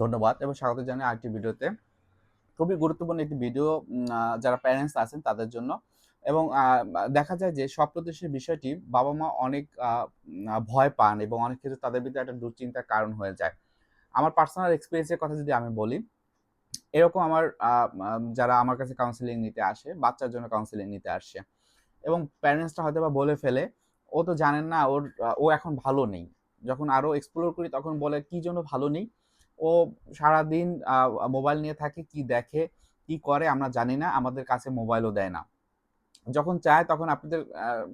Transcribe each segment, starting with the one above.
ধন্যবাদ এবং স্বাগত জানাই আরেকটি ভিডিওতে। খুবই গুরুত্বপূর্ণ একটি ভিডিও যারা প্যারেন্টস আছেন তাদের জন্য। এবং দেখা যায় যে স্বপ্নদোষের বিষয়টি বাবা মা অনেক ভয় পান এবং অনেক ক্ষেত্রে তাদের ভিতরে একটা দুশ্চিন্তার কারণ হয়ে যায়। আমার পার্সোনাল এক্সপিরিয়েন্সের কথা যদি আমি বলি, এরকম আমার যারা আমার কাছে কাউন্সিলিং নিতে আসে, বাচ্চার জন্য কাউন্সিলিং নিতে আসে এবং প্যারেন্টসটা হয়তো বা বলে ফেলে, ও তো জানেন না, ওর ও এখন ভালো নেই। যখন আরও এক্সপ্লোর করি তখন বলে, কি জন্য ভালো নেই? ও সারাদিন মোবাইল নিয়ে থাকে, কি দেখে, কি করে আমরা জানি না, আমাদের কাছে মোবাইলও দেয় না। যখন চায় তখন আপনাদের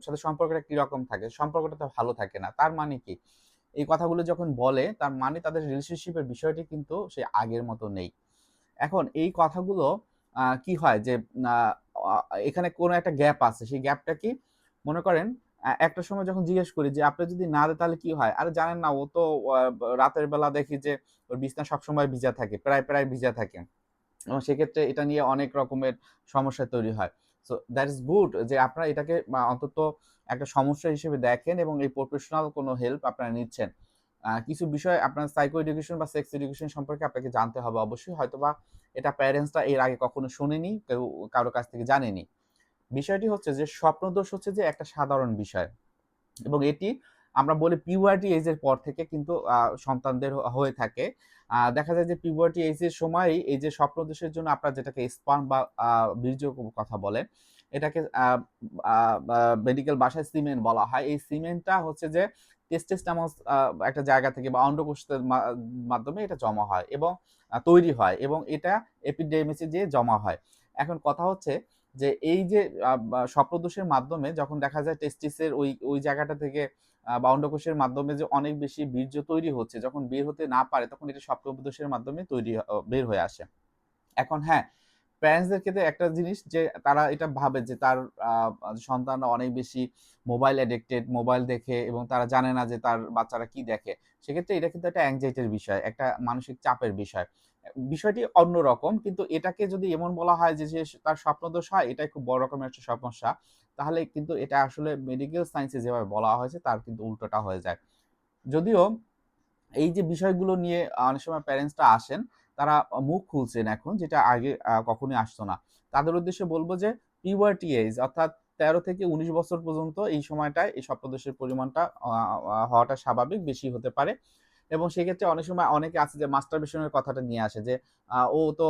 সাথে সম্পর্কটা কীরকম থাকে? সম্পর্কটা তো ভালো থাকে না, তার মানে কি? এই কথাগুলো যখন বলে, তার মানে তাদের রিলেশনশিপের বিষয়টি কিন্তু সে আগের মতো নেই। এখন এই কথাগুলো কি হয় যে এখানে কোনো একটা গ্যাপ আছে, সেই গ্যাপটা কি? মনে করেন একটা সময় যখন জিজ্ঞেস করি যে, আপনি যদি না দেয় তাহলে কি হয়? আরে জানেন না, ও তো রাতের বেলা দেখি যে, ওর বিছনা সবসময় ভিজা থাকে, প্রায় প্রায় ভিজা থাকে। এবং সেক্ষেত্রে এটা নিয়ে অনেক রকমের সমস্যা তৈরি হয়। সো দ্যাট ইজ গুড যে, আপনারা এটাকে অন্তত একটা সমস্যা হিসেবে দেখেন এবং এই প্রফেশনাল কোনো হেল্প আপনারা নিচ্ছেন। কিছু বিষয় আপনার সাইকো এডুকেশন বা সেক্স এডুকেশন সম্পর্কে আপনাকে জানতে হবে অবশ্যই। হয়তোবা এটা প্যারেন্টসরা এর আগে কখনো শোনেনি, কেউ কারও কাছ থেকে জানেনি। বিষয়টি হচ্ছে যে স্বপ্নদোষ হচ্ছে যে একটা সাধারণ বিষয়। এবং এটি আমরা বলি পিউয়ার্টি এজের পর থেকে কিন্তু সন্তানদের হয়ে থাকে। দেখা যায় যে পিউয়ার্টি এজের সময় এই যে স্বপ্নদোষের জন্য আপনারা যেটাকে স্পার্ম বা বীর্য কথা বলেন এটাকে মেডিকেল ভাষায় সিমেন্ট বলা হয়। এই সিমেন্টটা হচ্ছে যে টেস্টেস্টামস একটা জায়গা থেকে বা অন্ডকোষের মাধ্যমে এটা জমা হয় এবং তৈরি হয় এবং এটা এপিডেমিসে যে জমা হয়। এখন কথা হচ্ছে যে এই যে স্বপ্নদোষের মাধ্যমে যখন দেখা যায় টেস্টিসের ওই ওই জায়গাটা থেকে বা অন্ডকোষের মাধ্যমে যে অনেক বেশি বীর্য তৈরি হচ্ছে, যখন বের হতে না পারে তখন এটা স্বপ্নদোষের মাধ্যমে তৈরি বের হয়ে আসে। এখন হ্যাঁ প্যারেন্টসদের ক্ষেত্রে একটা জিনিস যে তারা এটা ভাবে যে তার সন্তানরা অনেক বেশি মোবাইল অ্যাডিক্টেড মোবাইল দেখে এবং তারা জানে না যে তার বাচ্চারা কি দেখে। সেক্ষেত্রে এটা কিন্তু একটা অ্যাংজাইটির বিষয়, একটা মানসিক চাপের বিষয়। বিষয়টি অন্যরকম কিন্তু এটাকে যদি এমন বলা হয় যে তার স্বপ্নদোষ হয়, এটাই খুব বড় রকমের একটা সমস্যা। তাহলে কিন্তু এটা আসলে মেডিকেল সায়েন্সে যেভাবে বলা হয়েছে, তার কিন্তু উল্টোটা হয়ে যায়। যদিও এই যে বিষয়গুলো নিয়ে অনেক সময় প্যারেন্টসরা আসেন, তারা মুখ খুলছেন এখন, যেটা আগে কখনোই আসতো না। তাদের উদ্দেশ্যে বলব যে পিওয়ার্টি এজ অর্থাৎ তেরো থেকে উনিশ বছর পর্যন্ত এই সময়টায় এই স্বপ্নদোষের পরিমাণটা হওয়াটা স্বাভাবিক, বেশি হতে পারে। এবং সেক্ষেত্রে অনেক সময় অনেকে আছে যে মাস্টারবেশনের কথাটা নিয়ে আসে যে ও তো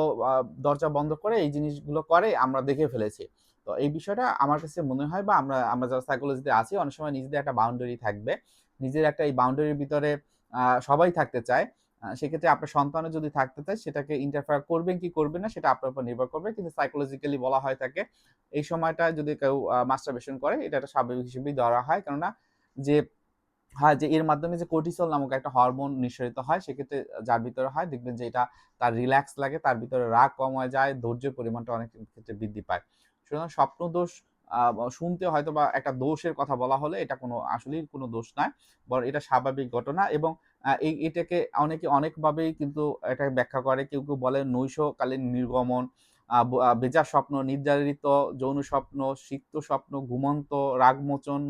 দরজা বন্ধ করে এই জিনিসগুলো করে, আমরা দেখে ফেলেছি। তো এই বিষয়টা আমার কাছে মনে হয় বা আমরা আমরা যারা সাইকোলজিতে আছি, অনেক সময় নিজেদের একটা বাউন্ডারি থাকবে। নিজের একটা এই বাউন্ডারির ভিতরে সবাই থাকতে চায়। সেক্ষেত্রে আপনার সন্তানের যদি থাকতে চায়, সেটাকে ইন্টারফেয়ার করবেন কি করবেন না, সেটা আপনার উপর নির্ভর করবে। কিন্তু সাইকোলজিক্যালি বলা হয় থাকে, এই সময়টা যদি কেউ মাস্টারবেশন করে, এটা একটা স্বাভাবিক হিসেবেই ধরা হয়। কেননা যে হয় যে এর মাধ্যমে যে কোর্টিসল নামক একটা হরমোন নিঃসরিত হয়, সেক্ষেত্রে যার ভিতরে হয়, দেখবেন যে এটা তার রিল্যাক্স লাগে, তার ভিতরে রাগ কম হয়ে যায়, ধৈর্যের পরিমাণটা অনেক ক্ষেত্রে বৃদ্ধি পায়। সুতরাং স্বপ্ন দোষ শুনতে হয়তো বা একটা দোষের কথা বলা হলে এটা কোনো, আসলেই কোনো দোষ নয়, বরং এটা স্বাভাবিক ঘটনা এবং এই, এটাকে অনেকে অনেকভাবেই কিন্তু এটাকে ব্যাখ্যা করে, কেউ কেউ বলে নৈশকালীন নির্গমন বেজা স্বপ্ন, নির্ধারিত যৌন স্বপ্ন, সিক্ত স্বপ্ন, ঘুমন্ত, রাগমোচন,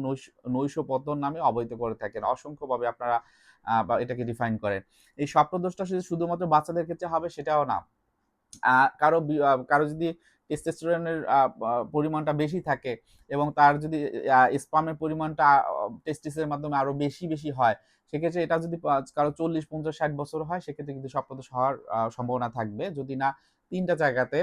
নৈশ পতন নামে অবহিত করে থাকেন। অসংখ্যভাবে আপনারা এটাকে ডিফাইন করেন। এই স্বপ্ন দোষটা শুধুমাত্র বাচ্চাদের ক্ষেত্রে হবে সেটাও না। কারও কারও যদি টেস্টোস্টেরনের পরিমাণটা বেশি থাকে এবং তার যদি স্পামের পরিমাণটা টেস্টিসের মাধ্যমে আরও বেশি বেশি হয়, সেক্ষেত্রে এটা যদি কারও চল্লিশ, পঞ্চাশ, ষাট বছর হয়, সেক্ষেত্রে কিন্তু স্বপ্নদোষ হওয়ার সম্ভাবনা থাকবে। যদি না তিনটা জায়গাতে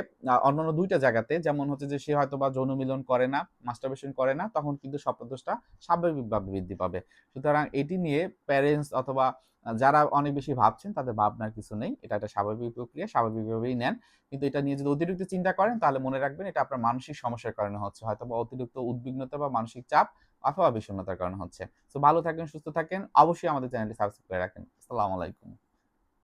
অন্যান্য দুইটা জায়গাতে, যেমন হচ্ছে যে সে হয়তো বা যৌন মিলন করে না মাস্টারবেশন করে না, তখন কিন্তু স্বপ্নদোষটা স্বাভাবিকভাবে বৃদ্ধি পাবে। সুতরাং এটি নিয়ে প্যারেন্টস অথবা যারা অনেক বেশি ভাবছেন, তাদের ভাবনার কিছু নেই। এটা একটা স্বাভাবিক প্রক্রিয়া, স্বাভাবিকভাবেই নেন। কিন্তু এটা নিয়ে যদি অতিরিক্ত চিন্তা করেন, তাহলে মনে রাখবেন এটা আপনার মানসিক সমস্যার কারণে হচ্ছে। হয়তো বা অতিরিক্ত উদ্বিগ্নতা বা মানসিক চাপ অথবা বিষণ্ণতার কারণে হচ্ছে। তো ভালো থাকেন, সুস্থ থাকেন। অবশ্যই আমাদের চ্যানেলটি সাবস্ক্রাইব করে রাখেন। আসসালামু আলাইকুম।